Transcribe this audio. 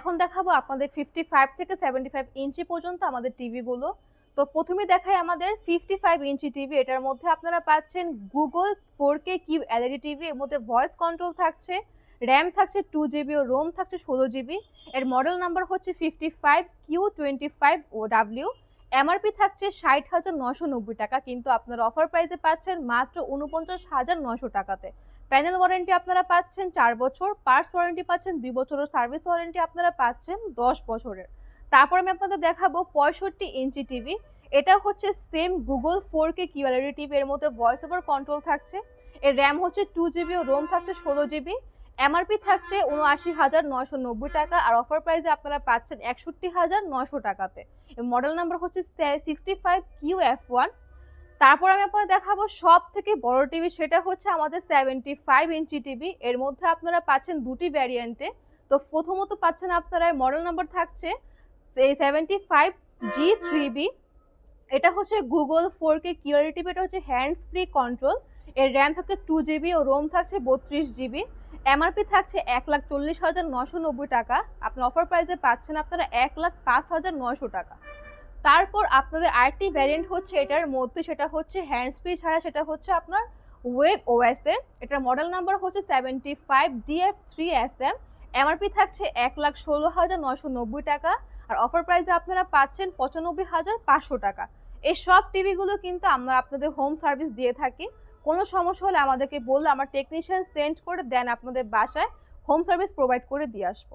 এখন দেখাবো আপনাদের ফিফটি ফাইভ থেকে সেভেন্টি ফাইভ ইঞ্চি পর্যন্ত আমাদের টিভিগুলো তো প্রথমে দেখাই আমাদের ফিফটি ফাইভ ইঞ্চি টিভি এটার মধ্যে আপনারা পাচ্ছেন Google four K Q LED TV এর মধ্যে ভয়েস কন্ট্রোল থাকছে র্যাম থাকছে টু জিবি ও রোম থাকছে ষোলো জিবি এর মডেল নাম্বার হচ্ছে fifty five Q twenty five O W MRP থাকছে ষাট হাজার নশো নব্বই টাকা, কিন্তু আপনারা অফার প্রাইসে পাচ্ছেন মাত্র উনপঞ্চাশ হাজার নশো টাকাতে। প্যানেল ওয়ারেন্টি আপনারা পাচ্ছেন চার বছর পার্টস ওয়ারেন্টি পাচ্ছেন দুই বছরের সার্ভিস ওয়ারেন্টি আপনারা পাচ্ছেন দশ বছরের। তারপর আমি আপনাদের দেখাবো পঁয়ষট্টি ইঞ্চি টিভি এটা হচ্ছে same Google four K QLED TV এর মধ্যে ভয়েস ওভার কন্ট্রোল থাকছে। এর র্যাম হচ্ছে টু জিবি ও রোম থাকছে ষোলো জিবি এমআরপি থাকছে উনআশি হাজার নয়শো নব্বই টাকা আর অফার প্রাইসে আপনারা পাচ্ছেন একষট্টি হাজার নয়শো টাকাতে। মডেল নাম্বার হচ্ছে sixty five Q F one তারপর আমি আপনাদের দেখাবো সব থেকে বড় টিভি, সেটা হচ্ছে আমাদের সেভেন্টি ফাইভ ইঞ্চি টিভি। এর মধ্যে আপনারা পাচ্ছেন দুটি ভ্যারিয়েন্টে তো প্রথমত পাচ্ছেন আপনারা মডেল নাম্বার থাকছে seventy five G three B এটা হচ্ছে Google four K QRT TV এটা হচ্ছে হ্যান্ডস ফ্রি কন্ট্রোল এর র্যাম থাকছে টু জিবি ও রোম থাকছে বত্রিশ জিবি এমআরপি থাকছে এক লাখ চল্লিশ হাজার নশো নব্বই টাকা। আপনার অফার প্রাইসে পাচ্ছেন আপনারা এক লাখ পাঁচ হাজার নশো টাকা। তারপর আপনাদের আরেকটি ভ্যারিয়েন্ট হচ্ছে এটার মধ্যে সেটা হচ্ছে হ্যান্ড ফ্রি ছাড়া সেটা হচ্ছে আপনার ওয়েব ওএস এর এটার মডেল নাম্বার হচ্ছে seventy five DF three S M MRP থাকছে এক লাখ ষোলো হাজার নশো নব্বই টাকা আর অফার প্রাইসে আপনারা পাচ্ছেন পঁচানব্বই হাজার পাঁচশো টাকা। এই সব টিভিগুলো কিন্তু আমরা আপনাদের হোম সার্ভিস দিয়ে থাকি। কোনো সমস্যা হলে আমাদেরকে বললে, আমার টেকনিশিয়ান সেন্ড করে দেন আপনাদের বাসায় হোম সার্ভিস প্রোভাইড করে দিয়ে আসব।